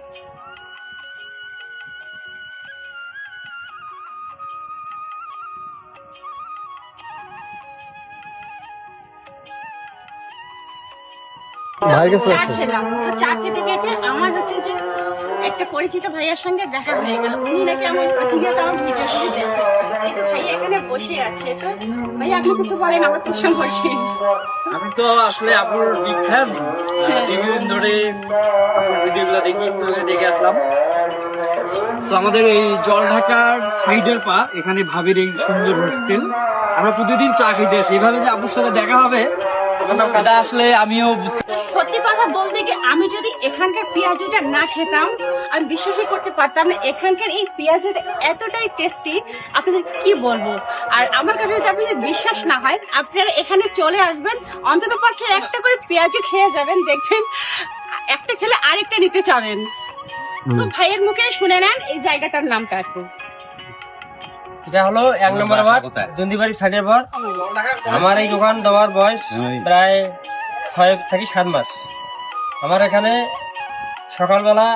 ভাইয়ের চা খেলাম। তো চা খেতে খেতে আমার হচ্ছে যে একটা পরিচিত ভাইয়ার সঙ্গে দেখা হয়ে গেল। উনি নাকি আমার প্রতিনিয়ত আমার ভিডিও এই তো ভাই এখানে বসে আছে। তো ভাই আপনি কিছু বলেন আমার সম্পর্কে। আমি তো আসলে আপুর বিগ ফ্যান দীর্ঘদিন ধরে ভিডিওগুলো দেখি দেখে আসলাম। তো আমাদের এই জল ঢাকার সাইডের পা এখানে ভাবির এই সুন্দর হোস্টেল। আমরা প্রতিদিন চা খেতে আসি। এভাবে যে আপুর সাথে দেখা হবে এটা আসলে আমিও বুঝতে সত্যি কথা বলতে কি আমি যদি এখানকার পেঁয়াজুটা না খেতাম আমি বিশ্বাসই করতে পারতাম না এখানকার এই পেঁয়াজুটা এতটাই টেস্টি আপনাদের কি বলব? আর আমার কাছে যদি আপনাদের বিশ্বাস না হয় আপনারা এখানে চলে আসবেন অন্তত পক্ষে একটা করে পেঁয়াজু খেয়ে যাবেন দেখবেন একটা খেলে আরেকটা নিতে চাবেন। তো ভাইয়ের মুখে শুনে নেন এই জায়গাটার নামটা একটু এটা হলো এক নম্বর বার দন্দিবাড়ি সাইডের পর আমার এই দোকান দেওয়ার বয়স প্রায় ছয় থেকে সাত মাস। আমার এখানে সকালবেলা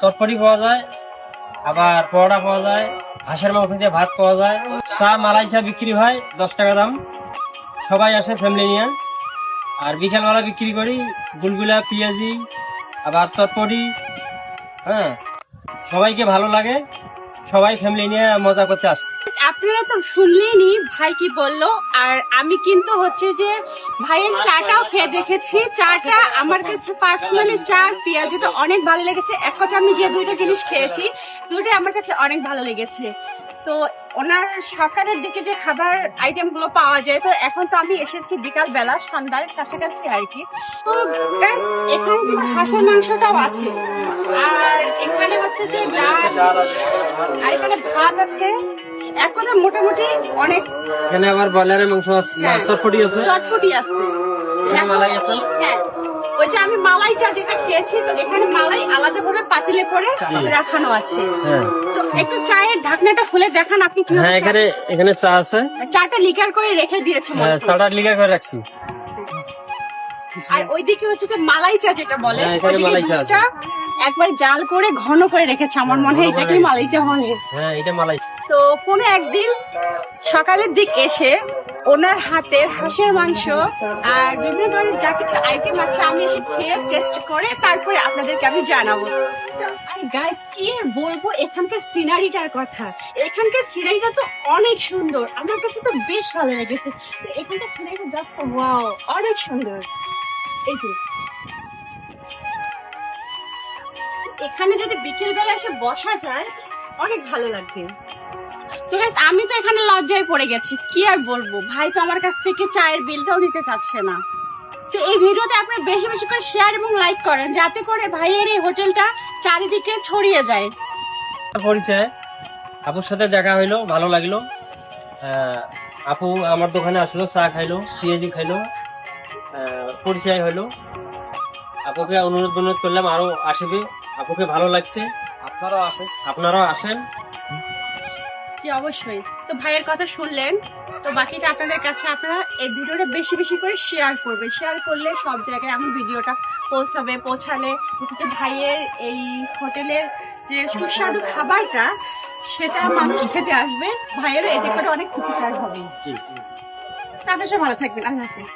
চটপটি পাওয়া যায়, আবার পরোটা পাওয়া যায়, হাঁসের মাংস দিয়ে ভাত পাওয়া যায়। চা, মালাই চা বিক্রি হয়, দশ টাকা দাম। সবাই আসে ফ্যামিলি নিয়ে। আর বিকেলবেলা বিক্রি করি, গুলগুলা, পেঁয়াজি, আবার চটপটি হ্যাঁ। সবাইকে ভালো লাগে, সবাই ফ্যামিলি নিয়ে মজা করতে আসে। আপনারা তো শুনলেনই ভাই কি বলল? আর আমি কিন্তু হচ্ছে যে ভাইয়ের চাটাও খেয়ে দেখেছি। চাটা আমার কাছে পার্সোনালি চা আর পেঁয়াজটা অনেক ভালো লেগেছে। এক কথা আমি যে দুইটা জিনিস খেয়েছি দুটোই আমার কাছে অনেক ভালো লেগেছে। তো ওনার সকালের দিকে যে খাবার আইটেমগুলো পাওয়া যায় তো এখন তো আমি এসেছি বিকাল বেলা সন্ধ্যার কাছাকাছি আর কি। তো এখানে কিন্তু হাঁসের মাংসটাও আছে। আর এখানে হচ্ছে যে ডাল আর এখানে ভাত আছে। এক কথা মোটামুটি অনেক এখানে আবার ব্রয়লারের মাংস আছে। হ্যাঁ। চটপটি আছে? চটপটি আছে। মালাই আছে? হ্যাঁ। ওই যে আমি মালাই চা যেটা খেয়েছি তো এখানে মালাই আলাদা ভাবে পাতিলে করে রাখানো আছে। হ্যাঁ। তো একটু চায়ের ঢাকনাটা খুলে দেখান আপনি কি হ্যাঁ এখানে এখানে চা আছে। চাটা লিকার করে রেখে দিয়েছে হ্যাঁ চাটা লিগার করে রাখছি। আর ওইদিকে হচ্ছে যে মালাই চা যেটা বলে ওইদিকে মালাই চা দুধটা একবার জাল করে ঘন করে রেখেছে আমার মনে হয় ঘন করে এটাকেই মালাই চা বলে হ্যাঁ এটা মালাই তো কোনো একদিন সকালের দিক এসে ওনার হাতের হাঁসের মাংস আর বিভিন্ন ধরনের যা কিছু আইটেম আছে আমি এসে খেয়ে টেস্ট করে তারপরে আপনাদেরকে আমি জানাব। আর গাইস কি আর বলব এখানকার সিনারিটার কথা। এখানকার সিনারিটা তো অনেক সুন্দর। আমার কাছে তো বেশ ভালো লেগেছে। এখানকার সিনারিটা জাস্ট ওয়াও অনেক সুন্দর। এই যে এখানে যদি বিকেল বেলা এসে বসা যায় অনেক ভালো লাগবে। তো guys, আমি তো এখানে লজ্জায় পড়ে গেছি। কি আর বলব? ভাই তো আমার কাছ থেকে চায়ের বিলটাও নিতে চাচ্ছে না। তো এই ভিডিওতে আপনারা বেশি বেশি করে শেয়ার এবং লাইক করেন যাতে করে ভাইয়ের এই হোটেলটা চারিদিকে ছড়িয়ে যায়। পরিচয়। আপুর সাথে দেখা হইল ভালো লাগল। আপু আমার দোকানে আসলো চা খাইলো পেঁয়াজি খাইলো। পরিচয় হইল। আপুকে অনুরোধ অনুরোধ করলাম আরও আসবে। আপুকে ভালো লাগছে? আপনারাও আসে আপনারাও আসেন। কি অবশ্যই। তো ভাইয়ের কথা শুনলেন। তো বাকিটা আপনাদের কাছে আপনারা এই ভিডিওটা বেশি বেশি করে শেয়ার করবেন। শেয়ার করলে সব জায়গায় আমার ভিডিওটা পৌঁছাবে পৌঁছালে যে ভাইয়ের এই হোটেলের যে সুস্বাদু খাবারটা সেটা মানুষ খেতে আসবে। ভাইয়েরও এতে করে অনেক ক্ষতিকার হবে। আপনার সব ভালো থাকবেন। আল্লাহ হাফিজ।